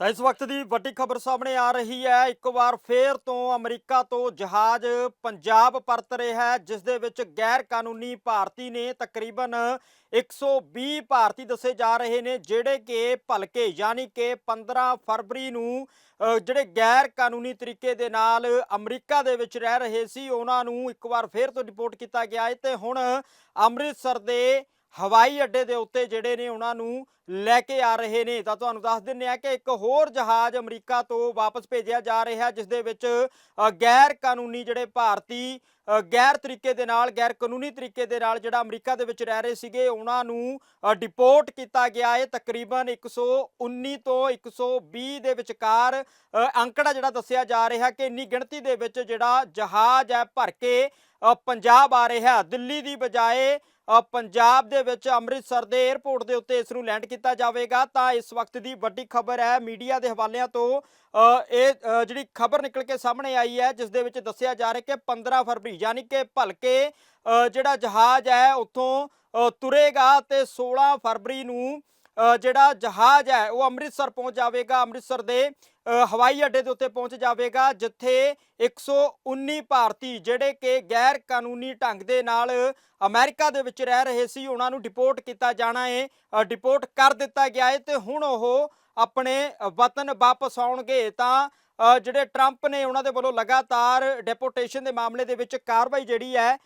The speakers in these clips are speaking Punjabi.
ਤਾਂ ਇਸ ਵਕਤ ਦੀ ਵੱਡੀ ਖਬਰ ਸਾਹਮਣੇ ਆ ਰਹੀ ਹੈ। ਇੱਕ ਵਾਰ ਫੇਰ ਤੋਂ ਅਮਰੀਕਾ ਤੋਂ ਜਹਾਜ਼ ਪੰਜਾਬ ਪਰਤ ਰਿਹਾ ਹੈ, ਜਿਸ ਦੇ ਵਿੱਚ ਗੈਰ ਕਾਨੂੰਨੀ ਭਾਰਤੀ ਨੇ ਤਕਰੀਬਨ 120 ਭਾਰਤੀ ਦੱਸੇ ਜਾ ਰਹੇ ਨੇ, ਜਿਹੜੇ ਕਿ ਭਲਕੇ ਯਾਨੀ ਕਿ 15 ਫਰਵਰੀ ਨੂੰ ਜਿਹੜੇ ਗੈਰ ਕਾਨੂੰਨੀ ਤਰੀਕੇ ਦੇ ਨਾਲ ਅਮਰੀਕਾ ਦੇ ਵਿੱਚ ਰਹਿ ਰਹੇ ਸੀ, ਉਹਨਾਂ ਨੂੰ ਇੱਕ ਵਾਰ ਫੇਰ ਤੋਂ ਰਿਪੋਰਟ ਕੀਤਾ ਗਿਆ ਹੈ। ਤੇ ਹੁਣ ਅੰਮ੍ਰਿਤਸਰ ਦੇ ਹਵਾਈ ਅੱਡੇ ਦੇ ਉੱਤੇ ਜਿਹੜੇ ਨੇ ਉਹਨਾਂ ਨੂੰ ਲੈ ਕੇ ਆ ਰਹੇ ਨੇ। ਤਾਂ ਤੁਹਾਨੂੰ ਦੱਸ ਦਿੰਨੇ ਆ ਕਿ ਇੱਕ ਹੋਰ ਜਹਾਜ਼ ਅਮਰੀਕਾ ਤੋਂ ਵਾਪਸ ਭੇਜਿਆ ਜਾ ਰਿਹਾ ਜਿਸ ਦੇ ਵਿੱਚ ਗੈਰ ਕਾਨੂੰਨੀ ਜਿਹੜੇ ਭਾਰਤੀ ਗੈਰ ਤਰੀਕੇ ਦੇ ਨਾਲ ਗੈਰ ਕਾਨੂੰਨੀ ਤਰੀਕੇ ਦੇ ਨਾਲ ਜਿਹੜਾ ਅਮਰੀਕਾ ਦੇ ਵਿੱਚ ਰਹਿ ਰਹੇ ਸੀਗੇ, ਉਹਨਾਂ ਨੂੰ ਡਿਪੋਰਟ ਕੀਤਾ ਗਿਆ ਹੈ। ਤਕਰੀਬਨ 119 ਤੋਂ 120 ਦੇ ਵਿਚਕਾਰ ਅੰਕੜਾ ਜਿਹੜਾ ਦੱਸਿਆ ਜਾ ਰਿਹਾ ਕਿ ਇੰਨੀ ਗਿਣਤੀ ਦੇ ਵਿੱਚ ਜਿਹੜਾ ਜਹਾਜ਼ ਹੈ ਭਰ ਕੇ ਪੰਜਾਬ ਆ ਰਿਹਾ ਦਿੱਲੀ ਦੀ ਬਜਾਏ ਪੰਜਾਬ ਦੇ ਵਿੱਚ ਅੰਮ੍ਰਿਤਸਰ ਦੇ 에ਅਰਪੋਰਟ ਦੇ ਉੱਤੇ ਇਸ ਨੂੰ ਲੈਂਡ ਕੀਤਾ ਜਾਵੇਗਾ। ਤਾਂ ਇਸ ਵਕਤ ਦੀ ਵੱਡੀ ਖਬਰ ਹੈ ਮੀਡੀਆ ਦੇ ਹਵਾਲਿਆਂ ਤੋਂ ਇਹ ਜਿਹੜੀ ਖਬਰ ਨਿਕਲ ਕੇ ਸਾਹਮਣੇ ਆਈ ਹੈ, ਜਿਸ ਦੇ ਵਿੱਚ ਦੱਸਿਆ ਜਾ ਰਿਹਾ ਕਿ 15 ਫਰਵਰੀ, ਯਾਨੀ ਕਿ ਭਲਕੇ ਜਿਹੜਾ ਜਹਾਜ਼ ਹੈ, ਉੱਥੋਂ ਤੁਰੇਗਾ ਤੇ 16 ਫਰਵਰੀ ਨੂੰ ਜਿਹੜਾ ਜਹਾਜ਼ ਹੈ, ਉਹ ਅੰਮ੍ਰਿਤਸਰ ਪਹੁੰਚ ਜਾਵੇਗਾ। ਅੰਮ੍ਰਿਤਸਰ ਦੇ ਹਵਾਈ ਅੱਡੇ ਦੇ ਉੱਤੇ ਪਹੁੰਚ ਜਾਵੇਗਾ, ਜਿੱਥੇ 119 ਭਾਰਤੀ ਜਿਹੜੇ ਕਿ ਗੈਰ ਕਾਨੂੰਨੀ ਢੰਗ ਦੇ ਨਾਲ ਅਮਰੀਕਾ ਦੇ ਵਿੱਚ ਰਹਿ ਰਹੇ ਸੀ, ਉਹਨਾਂ ਨੂੰ ਡਿਪੋਰਟ ਕੀਤਾ ਜਾਣਾ ਹੈ ਡਿਪੋਰਟ ਕਰ ਦਿੱਤਾ ਗਿਆ ਹੈ ਤੇ ਹੁਣ ਉਹ ਆਪਣੇ ਵਤਨ ਵਾਪਸ ਆਉਣਗੇ ਤਾਂ ਜਿਹੜੇ ਟਰੰਪ ਨੇ ਉਹਨਾਂ ਦੇ ਵੱਲੋਂ ਲਗਾਤਾਰ ਡੈਪੋਟੇਸ਼ਨ ਦੇ ਮਾਮਲੇ ਦੇ ਵਿੱਚ ਕਾਰਵਾਈ ਜਿਹੜੀ ਹੈ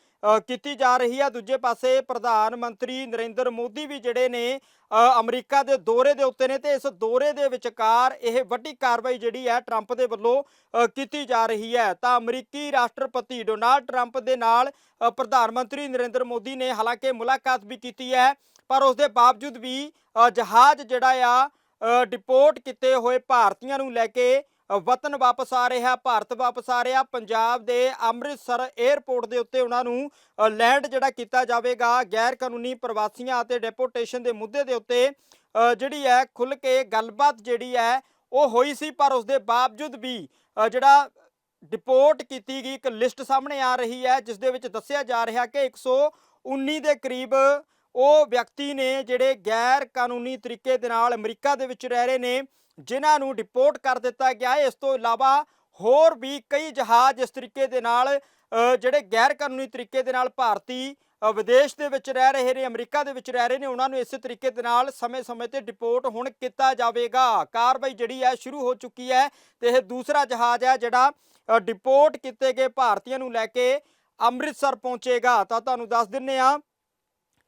ਕੀਤੀ ਜਾ ਰਹੀ ਹੈ ਦੂਜੇ ਪਾਸੇ ਪ੍ਰਧਾਨ ਮੰਤਰੀ ਨਰਿੰਦਰ ਮੋਦੀ ਵੀ ਜਿਹੜੇ ਨੇ ਅਮਰੀਕਾ ਦੇ ਦੌਰੇ ਦੇ ਉੱਤੇ ਨੇ ਤੇ ਇਸ ਦੌਰੇ ਦੇ ਵਿਚਕਾਰ ਇਹ ਵੱਡੀ ਕਾਰਵਾਈ ਜਿਹੜੀ ਹੈ ਟਰੰਪ ਦੇ ਵੱਲੋਂ ਕੀਤੀ ਜਾ ਰਹੀ ਹੈ। ਤਾਂ ਅਮਰੀਕੀ ਰਾਸ਼ਟਰਪਤੀ ਡੋਨਾਲਡ ਟਰੰਪ ਦੇ ਨਾਲ ਪ੍ਰਧਾਨ ਮੰਤਰੀ ਨਰਿੰਦਰ ਮੋਦੀ ਨੇ ਹਾਲਾਂਕਿ ਮੁਲਾਕਾਤ ਵੀ ਕੀਤੀ ਹੈ, ਪਰ ਉਸ ਦੇ ਬਾਵਜੂਦ ਵੀ ਜਹਾਜ਼ ਜਿਹੜਾ ਆ ਡਿਪੋਰਟ ਕੀਤੇ ਹੋਏ ਭਾਰਤੀਆਂ ਨੂੰ ਲੈ ਕੇ ਵਤਨ ਵਾਪਸ ਆ ਰਿਹਾ, ਭਾਰਤ ਵਾਪਸ ਆ ਰਿਹਾ। ਪੰਜਾਬ ਦੇ ਅੰਮ੍ਰਿਤਸਰ 에ਅਰਪੋਰਟ ਦੇ ਉੱਤੇ ਉਹਨਾਂ ਨੂੰ ਲੈਂਡ ਜਿਹੜਾ ਕੀਤਾ ਜਾਵੇਗਾ ਗੈਰ ਕਾਨੂੰਨੀ ਪ੍ਰਵਾਸੀਆਂ ਅਤੇ ਡੈਪੋਟੇਸ਼ਨ ਦੇ ਮੁੱਦੇ ਦੇ ਉੱਤੇ ਜਿਹੜੀ ਹੈ ਖੁੱਲ ਕੇ ਗੱਲਬਾਤ ਜਿਹੜੀ ਹੈ, ਉਹ ਹੋਈ ਸੀ। ਪਰ ਉਸ ਦੇ ਬਾਵਜੂਦ ਵੀ ਜਿਹੜਾ ਡਿਪੋਰਟ ਕੀਤੀ ਗਈ, ਇੱਕ ਲਿਸਟ ਸਾਹਮਣੇ ਆ ਰਹੀ ਹੈ, ਜਿਸ ਦੇ ਵਿੱਚ ਦੱਸਿਆ ਜਾ ਰਿਹਾ ਕਿ 119 ਦੇ ਕਰੀਬ ਉਹ ਵਿਅਕਤੀ ਨੇ ਜਿਹੜੇ ਗੈਰ ਕਾਨੂੰਨੀ ਤਰੀਕੇ ਦੇ ਨਾਲ ਅਮਰੀਕਾ ਦੇ ਵਿੱਚ ਰਹਿ ਰਹੇ ਨੇ। ਜਿਨ੍ਹਾਂ ਨੂੰ ਡਿਪੋਰਟ ਕਰ ਦਿੱਤਾ ਗਿਆ ਹੈ। ਇਸ ਤੋਂ ਇਲਾਵਾ ਹੋਰ ਵੀ ਕਈ ਜਹਾਜ਼ ਇਸ ਤਰੀਕੇ ਦੇ ਨਾਲ ਜਿਹੜੇ ਗੈਰ ਕਾਨੂੰਨੀ ਤਰੀਕੇ ਦੇ ਨਾਲ ਭਾਰਤੀ ਵਿਦੇਸ਼ ਦੇ ਵਿੱਚ ਰਹਿ ਰਹੇ ਨੇ, ਅਮਰੀਕਾ ਦੇ ਵਿੱਚ ਰਹਿ ਰਹੇ ਨੇ, ਉਹਨਾਂ ਨੂੰ ਇਸੇ ਤਰੀਕੇ ਦੇ ਨਾਲ ਸਮੇਂ-ਸਮੇਂ ਤੇ ਡਿਪੋਰਟ ਹੁਣ ਕੀਤਾ ਜਾਵੇਗਾ। ਕਾਰਵਾਈ ਜਿਹੜੀ ਹੈ ਸ਼ੁਰੂ ਹੋ ਚੁੱਕੀ ਹੈ ਤੇ ਇਹ ਦੂਸਰਾ ਜਹਾਜ਼ ਹੈ ਜਿਹੜਾ ਡਿਪੋਰਟ ਕੀਤੇ ਗਏ ਭਾਰਤੀਆਂ ਨੂੰ ਲੈ ਕੇ ਅੰਮ੍ਰਿਤਸਰ ਪਹੁੰਚੇਗਾ। ਤਾਂ ਤੁਹਾਨੂੰ ਦੱਸ ਦਿੰਨੇ ਆ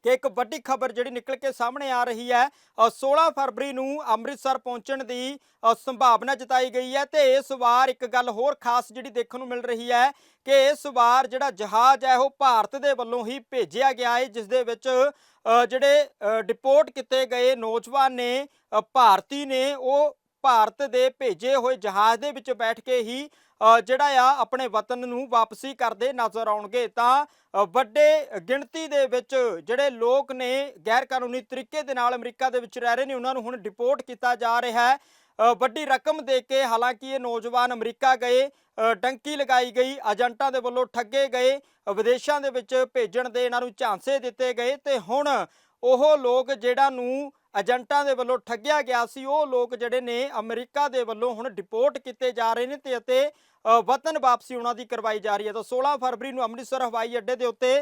ਕਿ ਇੱਕ ਵੱਡੀ ਖਬਰ ਜਿਹੜੀ ਨਿਕਲ ਕੇ ਸਾਹਮਣੇ ਆ ਰਹੀ ਹੈ ਅ, 16 ਫਰਵਰੀ ਨੂੰ ਅੰਮ੍ਰਿਤਸਰ ਪਹੁੰਚਣ ਦੀ ਸੰਭਾਵਨਾ ਜਤਾਈ ਗਈ ਹੈ ਤੇ ਇਸ ਵਾਰ ਇੱਕ ਗੱਲ ਹੋਰ ਖਾਸ ਜਿਹੜੀ ਦੇਖਣ ਨੂੰ ਮਿਲ ਰਹੀ ਹੈ ਕਿ ਇਸ ਵਾਰ ਜਿਹੜਾ ਜਹਾਜ਼ ਹੈ ਉਹ ਭਾਰਤ ਦੇ ਵੱਲੋਂ ਹੀ ਭੇਜਿਆ ਗਿਆ ਹੈ ਜਿਸ ਦੇ ਵਿੱਚ ਜਿਹੜੇ ਡਿਪੋਰਟ ਕੀਤੇ ਗਏ ਨੌਜਵਾਨ ਨੇ ਭਾਰਤੀ ਨੇ ਉਹ ਭਾਰਤ ਦੇ ਭੇਜੇ ਹੋਏ ਜਹਾਜ਼ ਦੇ ਵਿੱਚ ਬੈਠ ਕੇ ਹੀ ਜਿਹੜਾ ਆ ਆਪਣੇ ਵਤਨ ਨੂੰ ਵਾਪਸੀ ਕਰਦੇ ਨਜ਼ਰ ਆਉਣਗੇ ਤਾਂ ਵੱਡੇ ਗਿਣਤੀ ਦੇ ਵਿੱਚ ਜਿਹੜੇ ਲੋਕ ਨੇ ਗੈਰ ਕਾਨੂੰਨੀ ਤਰੀਕੇ ਦੇ ਨਾਲ ਅਮਰੀਕਾ ਦੇ ਵਿੱਚ ਰਹਿ ਰਹੇ ਨੇ ਉਹਨਾਂ ਨੂੰ ਹੁਣ ਡਿਪੋਰਟ ਕੀਤਾ ਜਾ ਰਿਹਾ ਹੈ। ਵੱਡੀ ਰਕਮ ਦੇ ਕੇ ਹਾਲਾਂਕਿ ਇਹ ਨੌਜਵਾਨ ਅਮਰੀਕਾ ਗਏ ਅ, ਡੰਕੀ ਲਗਾਈ ਗਈ ਏਜੰਟਾਂ ਦੇ ਵੱਲੋਂ ਠੱਗੇ ਗਏ ਵਿਦੇਸ਼ਾਂ ਦੇ ਵਿੱਚ ਭੇਜਣ ਦੇ ਇਹਨਾਂ ਨੂੰ ਝਾਂਸੇ ਦਿੱਤੇ ਗਏ ਤੇ ਹੁਣ ਉਹ ਲੋਕ ਜਿਹੜਾ ਨੂੰ ਏਜੰਟਾਂ ਦੇ ਵੱਲੋਂ ਠੱਗਿਆ ਗਿਆ ਸੀ। ਉਹ ਲੋਕ ਜਿਹੜੇ ਨੇ ਅਮਰੀਕਾ ਦੇ ਵੱਲੋਂ ਹੁਣ ਡਿਪੋਰਟ ਕੀਤੇ ਜਾ ਰਹੇ ਨੇ ਤੇ ਅਤੇ ਵਤਨ ਵਾਪਸੀ ਉਹਨਾਂ ਦੀ ਕਰਵਾਈ ਜਾ ਰਹੀ ਹੈ। ਤਾਂ 16 ਫਰਵਰੀ ਨੂੰ ਅੰਮ੍ਰਿਤਸਰ ਹਵਾਈ ਅੱਡੇ ਦੇ ਉੱਤੇ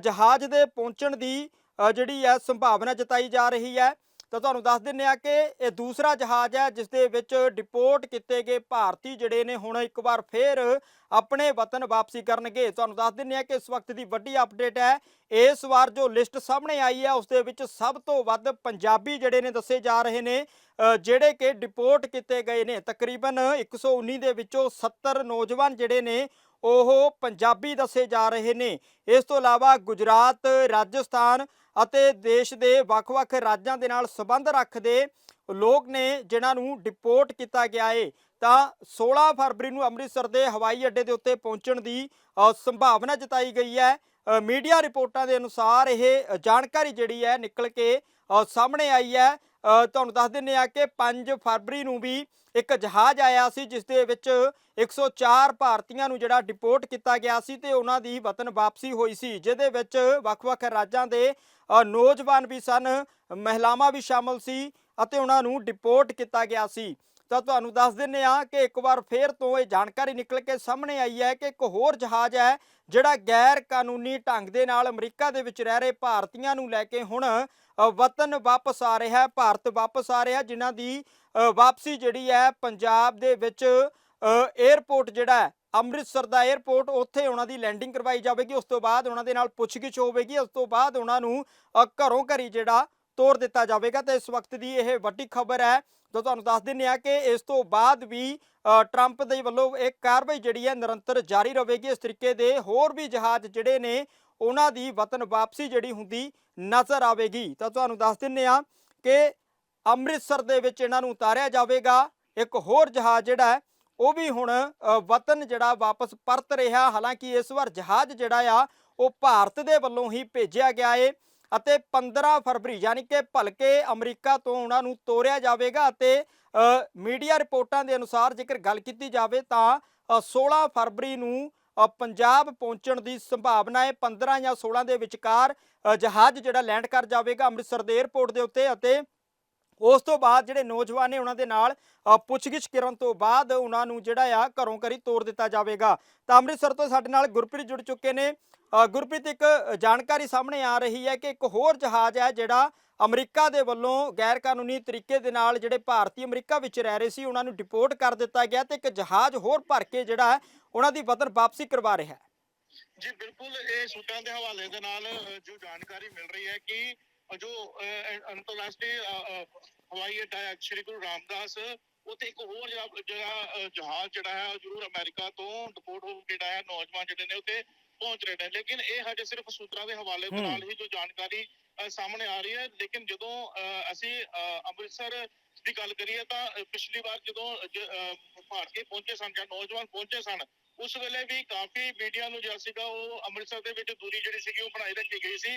ਜਹਾਜ਼ ਦੇ ਪਹੁੰਚਣ ਦੀ ਜਿਹੜੀ ਹੈ ਸੰਭਾਵਨਾ ਜਤਾਈ ਜਾ ਰਹੀ ਹੈ। ਤਾਂ ਤੁਹਾਨੂੰ ਦੱਸ ਦਿੰਨੇ ਆ ਕਿ ਇਹ ਦੂਸਰਾ ਜਹਾਜ਼ ਹੈ ਜਿਸ ਦੇ ਵਿੱਚ ਡਿਪੋਰਟ ਕੀਤੇ ਗਏ ਭਾਰਤੀ ਜਿਹੜੇ ਨੇ ਹੁਣ ਇੱਕ ਵਾਰ ਫੇਰ ਆਪਣੇ ਵਤਨ ਵਾਪਸੀ ਕਰਨਗੇ। ਤੁਹਾਨੂੰ ਦੱਸ ਦਿੰਨੇ ਆ ਕਿ ਇਸ ਵਕਤ ਦੀ ਵੱਡੀ ਅਪਡੇਟ ਹੈ। ਇਸ ਵਾਰ ਜੋ ਲਿਸਟ ਸਾਹਮਣੇ ਆਈ ਹੈ, ਉਸ ਦੇ ਵਿੱਚ ਸਭ ਤੋਂ ਵੱਧ ਪੰਜਾਬੀ ਜਿਹੜੇ ਨੇ ਦੱਸੇ ਜਾ ਰਹੇ ਨੇ ਜਿਹੜੇ ਕਿ ਡਿਪੋਰਟ ਕੀਤੇ ਗਏ ਨੇ। ਤਕਰੀਬਨ 119 ਦੇ ਵਿੱਚੋਂ 70 ਨੌਜਵਾਨ ਜਿਹੜੇ ਨੇ, ਉਹ ਪੰਜਾਬੀ ਦੱਸੇ ਜਾ ਰਹੇ ਨੇ। ਇਸ ਤੋਂ ਇਲਾਵਾ ਗੁਜਰਾਤ, ਰਾਜਸਥਾਨ ਅਤੇ ਦੇਸ਼ ਦੇ ਵੱਖ-ਵੱਖ ਰਾਜਾਂ ਦੇ ਨਾਲ ਸੰਬੰਧ ਰੱਖਦੇ ਲੋਕ ਨੇ ਜਿਨ੍ਹਾਂ ਨੂੰ ਡਿਪੋਰਟ ਕੀਤਾ ਗਿਆ ਏ। ਤਾਂ 16 ਫਰਵਰੀ ਨੂੰ ਅੰਮ੍ਰਿਤਸਰ ਦੇ ਹਵਾਈ ਅੱਡੇ ਦੇ ਉੱਤੇ ਪਹੁੰਚਣ ਦੀ ਸੰਭਾਵਨਾ ਜਤਾਈ ਗਈ ਹੈ। ਮੀਡੀਆ ਰਿਪੋਰਟਾਂ ਦੇ ਅਨੁਸਾਰ ਇਹ ਜਾਣਕਾਰੀ ਜਿਹੜੀ ਹੈ ਨਿਕਲ ਕੇ ਸਾਹਮਣੇ ਆਈ ਹੈ। ਤੁਹਾਨੂੰ ਦੱਸ ਦਿੰਨੇ ਆ ਕਿ 5 ਫਰਵਰੀ ਨੂੰ ਵੀ ਇੱਕ ਜਹਾਜ਼ ਆਇਆ ਸੀ, ਜਿਸ ਦੇ ਵਿੱਚ 104 ਭਾਰਤੀਆਂ ਨੂੰ ਜਿਹੜਾ ਡਿਪੋਰਟ ਕੀਤਾ ਗਿਆ ਸੀ ਤੇ ਉਹਨਾਂ ਦੀ ਵਤਨ ਵਾਪਸੀ ਹੋਈ ਸੀ, ਜਿਹਦੇ ਵਿੱਚ ਵੱਖ-ਵੱਖ ਰਾਜਾਂ ਦੇ ਨੌਜਵਾਨ ਵੀ ਸਨ, ਮਹਿਲਾਵਾਂ ਵੀ ਸ਼ਾਮਲ ਸੀ ਅਤੇ ਉਹਨਾਂ ਨੂੰ ਡਿਪੋਰਟ ਕੀਤਾ ਗਿਆ ਸੀ। ਤਾਂ ਤੁਹਾਨੂੰ ਦੱਸ ਦਿੰਨੇ ਆ ਕਿ ਇੱਕ ਵਾਰ ਫੇਰ ਤੋਂ ਇਹ ਜਾਣਕਾਰੀ ਨਿਕਲ ਕੇ ਸਾਹਮਣੇ ਆਈ ਹੈ ਕਿ ਇੱਕ ਹੋਰ ਜਹਾਜ਼ ਹੈ ਜਿਹੜਾ ਗੈਰ ਕਾਨੂੰਨੀ ਢੰਗ ਦੇ ਨਾਲ ਅਮਰੀਕਾ ਦੇ ਵਿੱਚ ਰਹਿ ਰਹੇ ਭਾਰਤੀਆਂ ਨੂੰ ਲੈ ਕੇ ਹੁਣ ਵਤਨ ਵਾਪਸ ਆ ਰਿਹਾ ਹੈ ਭਾਰਤ ਵਾਪਸ ਆ ਰਿਹਾ ਜਿਨ੍ਹਾਂ ਦੀ ਵਾਪਸੀ ਜਿਹੜੀ ਹੈ ਪੰਜਾਬ ਦੇ ਵਿੱਚ 에ਅਰਪੋਰਟ ਜਿਹੜਾ ਹੈ ਅੰਮ੍ਰਿਤਸਰ ਦਾ 에ਅਰਪੋਰਟ ਉੱਥੇ ਉਹਨਾਂ ਦੀ ਲੈਂਡਿੰਗ ਕਰਵਾਈ ਜਾਵੇਗੀ ਉਸ ਤੋਂ ਬਾਅਦ ਉਹਨਾਂ ਦੇ ਨਾਲ ਪੁੱਛਗਿੱਛ ਹੋਵੇਗੀ ਉਸ ਤੋਂ ਬਾਅਦ ਉਹਨਾਂ ਨੂੰ ਅ, ਘਰੋਂ ਘਰੀ ਜਿਹੜਾ ਤੋਰ ਦਿੱਤਾ ਜਾਵੇਗਾ ਤੇ ਇਸ ਵਕਤ ਦੀ ਇਹ ਵੱਡੀ ਖਬਰ ਹੈ ਜੋ ਤੁਹਾਨੂੰ ਦੱਸ ਦਿੰਨੇ ਆ ਕਿ ਇਸ ਤੋਂ ਬਾਅਦ ਵੀ ਟਰੰਪ ਦੇ ਵੱਲੋਂ ਇਹ ਕਾਰਵਾਈ ਜਿਹੜੀ ਹੈ ਨਿਰੰਤਰ ਜਾਰੀ ਰਹੇਗੀ। ਇਸ ਤਰੀਕੇ ਦੇ ਹੋਰ ਵੀ ਜਹਾਜ਼ ਜਿਹੜੇ ਨੇ, ਉਹਨਾਂ ਦੀ ਵਤਨ ਵਾਪਸੀ ਜਿਹੜੀ ਹੁੰਦੀ ਨਜ਼ਰ ਆਵੇਗੀ। ਤਾਂ ਤੁਹਾਨੂੰ ਦੱਸ ਦਿੰਨੇ ਆ ਕਿ ਅੰਮ੍ਰਿਤਸਰ ਦੇ ਵਿੱਚ ਇਹਨਾਂ ਨੂੰ ਉਤਾਰਿਆ ਜਾਵੇਗਾ। ਇੱਕ ਹੋਰ ਜਹਾਜ਼ ਜਿਹੜਾ ਉਹ ਵੀ ਹੁਣ ਵਤਨ ਜਿਹੜਾ ਵਾਪਸ ਪਰਤ ਰਿਹਾ। ਹਾਲਾਂਕਿ ਇਸ ਵਾਰ ਜਹਾਜ਼ ਜਿਹੜਾ ਆ, ਉਹ ਭਾਰਤ ਦੇ ਵੱਲੋਂ ਹੀ ਭੇਜਿਆ ਗਿਆ ਏ। ਅਤੇ 15 ਫਰਵਰੀ ਯਾਨੀ ਕਿ ਭਲਕੇ ਅਮਰੀਕਾ ਤੋਂ ਉਹਨਾਂ ਨੂੰ ਤੋਰਿਆ ਜਾਵੇਗਾ ਅਤੇ ਮੀਡੀਆ ਰਿਪੋਰਟਾਂ ਦੇ ਅਨੁਸਾਰ ਜੇਕਰ ਗੱਲ ਕੀਤੀ ਜਾਵੇ ਤਾਂ ਅ, 16 ਫਰਵਰੀ ਨੂੰ ਪੰਜਾਬ ਪਹੁੰਚਣ ਦੀ ਸੰਭਾਵਨਾ ਹੈ 15 ਜਾਂ 16 ਦੇ ਵਿਚਕਾਰ ਜਹਾਜ਼ ਜਿਹੜਾ ਲੈਂਡ ਕਰ ਜਾਵੇਗਾ ਅੰਮ੍ਰਿਤਸਰ ਦੇ 에ਅਰਪੋਰਟ ਦੇ ਉੱਤੇ ਅਤੇ ਉਸ ਤੋਂ ਬਾਅਦ ਜਿਹੜੇ ਨੌਜਵਾਨ ਨੇ ਉਹਨਾਂ ਦੇ ਨਾਲ ਪੁੱਛਗਿੱਛ ਕਰਨ ਤੋਂ ਬਾਅਦ ਉਹਨਾਂ ਨੂੰ ਜਿਹੜਾ ਆ ਘਰੋਂ ਘਰੀ ਤੋਰ ਦਿੱਤਾ ਜਾਵੇਗਾ। ਤਾਂ ਅੰਮ੍ਰਿਤਸਰ ਤੋਂ ਸਾਡੇ ਨਾਲ ਗੁਰਪ੍ਰੀਤ ਜੁੜ ਚੁੱਕੇ ਨੇ। ਗੁਰਪ੍ਰੀਤ, ਇੱਕ ਜਾਣਕਾਰੀ ਸਾਹਮਣੇ ਆ ਰਹੀ ਹੈ ਕਿ ਇੱਕ ਹੋਰ ਜਹਾਜ਼ ਹੈ ਜਿਹੜਾ ਅਮਰੀਕਾ ਦੇ ਵੱਲੋਂ ਗੈਰ ਕਾਨੂੰਨੀ ਤਰੀਕੇ ਦੇ ਨਾਲ ਜਿਹੜੇ ਭਾਰਤੀ ਅਮਰੀਕਾ ਵਿੱਚ ਰਹਿ ਰਹੇ ਸੀ, ਉਹਨਾਂ ਨੂੰ ਡਿਪੋਰਟ ਕਰ ਦਿੱਤਾ ਗਿਆ ਤੇ ਇੱਕ ਜਹਾਜ਼ ਹੋਰ ਭਰ ਕੇ ਜਿਹੜਾ ਹੈ, ਉਹਨਾਂ ਦੀ ਵਤਨ ਵਾਪਸੀ ਕਰਵਾ ਰਿਹਾ ਹੈ। ਜੀ, ਬਿਲਕੁਲ ਇਹ ਸੂਤਰਾਂ ਦੇ ਹਵਾਲੇ ਦੇ ਨਾਲ ਜੋ ਜਾਣਕਾਰੀ ਮਿਲ ਰਹੀ ਹੈ ਕਿ ਜੋ ਅੰਤਰਰਾਸ਼ਟਰੀ ਹਵਾਈ ਅੱਡਾ ਹੈ, ਸ਼੍ਰੀ ਗੁਰੂ ਰਾਮਦਾਸ, ਉੱਥੇ ਇੱਕ ਹੋਰ ਜਿਹੜਾ ਜਹਾਜ਼ ਜਿਹੜਾ ਹੈ ਜ਼ਰੂਰ ਅਮਰੀਕਾ ਤੋਂ ਡਿਪੋਰਟ ਹੋ ਕੇ ਜਿਹੜਾ ਹੈ, ਨੌਜਵਾਨ ਜਿਹੜੇ ਨੇ ਉੱਥੇ ਪਹੁੰਚ ਰਹੇ ਨੇ ਲੇਕਿਨ ਇਹ ਹਜੇ ਸਿਰਫ ਸੂਤਰਾਂ ਦੇ ਹਵਾਲੇ ਦੇ। ਨਾਲ ਹੀ ਜੋ ਜਾਣਕਾਰੀ ਸਾਹਮਣੇ ਆ ਰਹੀ ਹੈ ਲੇਕਿਨ ਜਦੋਂ ਅਸੀਂ ਅੰਮ੍ਰਿਤਸਰ ਦੀ ਗੱਲ ਕਰੀਏ ਤਾਂ ਪਿਛਲੀ ਵਾਰ ਜਦੋਂ ਭਾਰਤੀ ਪਹੁੰਚੇ ਸਨ ਜਾਂ ਨੌਜਵਾਨ ਪਹੁੰਚੇ ਸਨ ਉਸ ਵੇਲੇ ਵੀ ਕਾਫੀ ਮੀਡੀਆ ਨੂੰ ਜਿਹੜਾ ਸੀਗਾ ਉਹ ਅੰਮ੍ਰਿਤਸਰ ਦੇ ਵਿੱਚ ਦੂਰੀ ਜਿਹੜੀ ਸੀਗੀ ਉਹ ਬਣਾਈ ਰੱਖੀ ਗਈ ਸੀ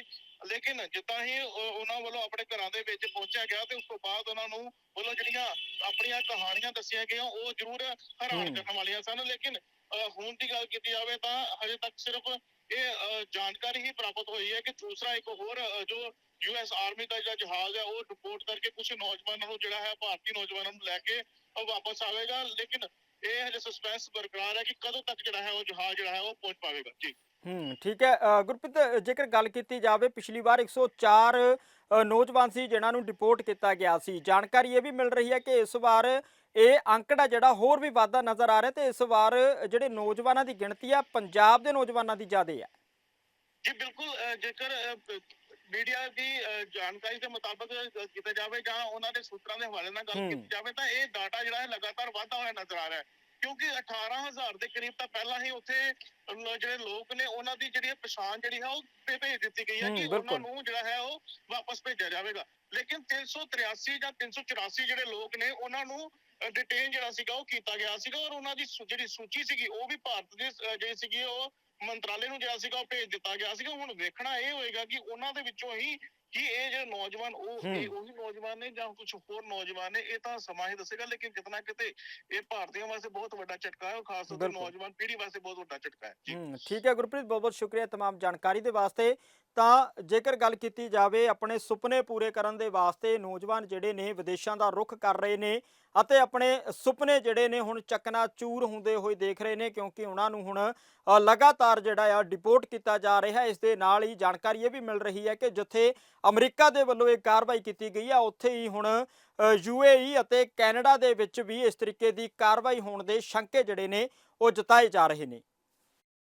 ਲੇਕਿਨ ਜਿੱਦਾਂ ਹੀ ਉਹ- ਉਹਨਾਂ ਵੱਲੋਂ ਆਪਣੇ ਘਰਾਂ ਦੇ ਵਿੱਚ ਪਹੁੰਚਿਆ ਗਿਆ ਤੇ ਉਸ ਤੋਂ ਬਾਅਦ ਉਹਨਾਂ ਨੂੰ ਵੱਲੋਂ ਜਿਹੜੀਆਂ ਆਪਣੀਆਂ ਕਹਾਣੀਆਂ ਦੱਸੀਆਂ ਗਈਆਂ ਉਹ ਜ਼ਰੂਰ ਹੈਰਾਨ। ਕਰਨ ਵਾਲੀਆਂ ਸਨ ਲੇਕਿਨ ਹੁਣ ਦੀ ਗੱਲ ਕੀਤੀ ਜਾਵੇ ਤਾਂ ਹਜੇ ਤੱਕ ਸਿਰਫ ਇਹ ਜਾਣਕਾਰੀ ਹੀ ਪ੍ਰਾਪਤ ਹੋਈ ਹੈ ਕਿ ਦੂਸਰਾ ਇੱਕ ਹੋਰ ਜੋ ਯੂਐਸ ਆਰਮੀ ਦਾ ਜਿਹੜਾ ਜਹਾਜ਼ ਹੈ ਉਹ ਰਿਪੋਰਟ ਕਰਕੇ ਕੁਝ ਨੌਜਵਾਨਾਂ ਨੂੰ ਜਿਹੜਾ ਹੈ ਭਾਰਤੀ ਨੌਜਵਾਨਾਂ ਨੂੰ ਲੈ ਕੇ ਉਹ ਵਾਪਸ ਆਵੇਗਾ। ਲੇਕਿਨ ਇਹ ਹਜੇ ਸਸਪੈਂਸ ਬਰਕਰਾਰ ਹੈ ਕਿ ਕਦੋਂ ਤੱਕ ਜਿਹੜਾ ਹੈ ਉਹ ਜਹਾਜ਼ ਜਿਹੜਾ ਹੈ ਉਹ ਪਹੁੰਚ ਪਾਵੇਗਾ। ਜੀ। ਹੂੰ ਠੀਕ ਹੈ। ਗੁਰਪ੍ਰੀਤ ਜੇਕਰ ਗੱਲ ਕੀਤੀ ਜਾਵੇ ਪਿਛਲੀ ਵਾਰ 104 ਅ, ਨੌਜਵਾਨ ਸੀ ਜਿਨ੍ਹਾਂ ਨੂੰ ਡਿਪੋਰਟ ਕੀਤਾ ਗਿਆ ਸੀ। ਜਾਣਕਾਰੀ ਇਹ ਵੀ ਮਿਲ ਰਹੀ ਹੈ ਕਿ ਇਸ ਵਾਰ ਇਹ ਅੰਕੜਾ ਜਿਹੜਾ ਹੋਰ ਵੀ ਵਾਧਾ ਨਜ਼ਰ ਆ ਰਿਹਾ ਤੇ ਇਸ ਵਾਰ ਜਿਹੜੇ ਨੌਜਵਾਨਾਂ ਦੀ ਗਿਣਤੀ ਆ ਪੰਜਾਬ ਦੇ ਨੌਜਵਾਨਾਂ ਦੀ ਜ਼ਿਆਦਾ ਹੈ ਜੀ ਬਿਲਕੁਲ ਜੇਕਰ ਮੀਡੀਆ ਦੀ ਜਾਣਕਾਰੀ ਦੇ ਮੁਤਾਬਕ ਕੀਤਾ ਜਾਵੇ ਜਾਂ ਉਹਨਾਂ ਦੇ ਸੂਤਰਾਂ ਦੇ ਹਵਾਲੇ ਨਾਲ ਗੱਲ। ਕੀਤੀ ਜਾਵੇ ਤਾਂ ਇਹ ਡਾਟਾ ਜਿਹੜਾ ਹੈ ਲਗਾਤਾਰ ਵਾਧਾ ਹੋਇਆ ਨਜ਼ਰ ਆ ਰਿਹਾ ਹੈ ਕਿਉਂਕਿ 18000 ਦੇ ਕਰੀਬ ਤਾਂ ਪਹਿਲਾਂ ਹੀ ਉੱਥੇ ਜਿਹੜੇ ਲੋਕ ਨੇ ਉਹਨਾਂ ਦੀ ਜਿਹੜੀ ਪਛਾਣ ਜਿਹੜੀ ਹੈ ਉਹ ਭੇਜ ਦਿੱਤੀ ਗਈ ਹੈ ਕਿ। ਉਹਨਾਂ ਨੂੰ ਜਿਹੜਾ ਹੈ ਉਹ ਵਾਪਸ ਭੇਜਿਆ ਜਾਵੇਗਾ ਲੇਕਿਨ 383 ਜਾਂ 384 ਜਿਹੜੇ ਲੋਕ ਨੇ ਉਹਨਾਂ ਨੂੰ ਡਿਟੇਨ ਜਿਹੜਾ ਸੀਗਾ ਉਹ ਕੀਤਾ ਗਿਆ ਸੀਗਾ ਔਰ ਉਹਨਾਂ ਦੀ ਜਿਹੜੀ ਸੂਚੀ ਸੀਗੀ ਉਹ ਵੀ ਭਾਰਤ ਦੀ ਜਿਹੜੀ ਸੀਗੀ ਉਹ ਮੰਤਰਾਲੇ ਨੂੰ ਜਿਹੜਾ ਸੀਗਾ ਉਹ ਭੇਜ ਦਿੱਤਾ ਗਿਆ ਸੀਗਾ ਹੁਣ ਵੇਖਣਾ ਇਹ ਹੋਏਗਾ ਕਿ ਉਹਨਾਂ ਦੇ ਵਿੱਚੋਂ ਹੀ ਕਿ ਇਹ ਜਿਹੜੇ ਨੌਜਵਾਨ ਉਹ ਹੂੰ। ਇਹ ਉਹੀ ਨੌਜਵਾਨ ਨੇ ਜਾਂ ਕੁਝ ਹੋਰ ਨੌਜਵਾਨ ਨੇ ਇਹ ਤਾਂ ਸਮਾਂ ਹੀ ਦੱਸੇਗਾ ਲੇਕਿਨ ਕਿਤਨਾ ਕਿਤੇ ਇਹ ਭਾਰਤੀਆਂ ਵਾਸਤੇ ਬਹੁਤ ਵੱਡਾ ਝਟਕਾ ਹੈ ਔਰ ਖਾਸ ਤੌਰ ਤੇ ਬਿਲਕੁਲ। ਨੌਜਵਾਨ ਪੀੜ੍ਹੀ ਵਾਸਤੇ ਬਹੁਤ ਵੱਡਾ ਝਟਕਾ ਹੈ ਜੀ ਹੂੰ ਠੀਕ ਹੈ ਗੁਰਪ੍ਰੀਤ ਬਹੁਤ ਬਹੁਤ ਸ਼ੁਕਰੀਆ तमाम ਜਾਣਕਾਰੀ ਦੇ ਵਾਸਤੇ ਤਾਂ ਜੇਕਰ ਗੱਲ ਕੀਤੀ ਜਾਵੇ ਆਪਣੇ ਸੁਪਨੇ ਪੂਰੇ ਕਰਨ ਦੇ ਵਾਸਤੇ ਨੌਜਵਾਨ ਜਿਹੜੇ ਨੇ ਵਿਦੇਸ਼ਾਂ ਦਾ ਰੁਖ ਕਰ ਰਹੇ ਨੇ ਅਤੇ ਆਪਣੇ ਸੁਪਨੇ ਜਿਹੜੇ ਨੇ ਹੁਣ ਚੱਕਨਾ ਚੂਰ ਹੁੰਦੇ ਹੋਏ ਦੇਖ ਰਹੇ ਨੇ ਕਿਉਂਕਿ ਉਹਨਾਂ ਨੂੰ ਹੁਣ ਲਗਾਤਾਰ ਜਿਹੜਾ ਆ ਡਿਪੋਰਟ ਕੀਤਾ ਜਾ ਰਿਹਾ, ਇਸ ਦੇ ਨਾਲ ਹੀ ਜਾਣਕਾਰੀ ਇਹ ਵੀ ਮਿਲ ਰਹੀ ਹੈ ਕਿ ਜਿੱਥੇ ਅਮਰੀਕਾ ਦੇ ਵੱਲੋਂ ਇਹ ਕਾਰਵਾਈ ਕੀਤੀ ਗਈ ਆ, ਉੱਥੇ ਹੀ ਹੁਣ ਯੂਏਈ ਅਤੇ ਕੈਨੇਡਾ ਦੇ ਵਿੱਚ ਵੀ ਇਸ ਤਰੀਕੇ ਦੀ ਕਾਰਵਾਈ ਹੋਣ ਦੇ ਸ਼ੰਕੇ ਜਿਹੜੇ ਨੇ ਉਹ ਜਤਾਏ ਜਾ ਰਹੇ ਨੇ।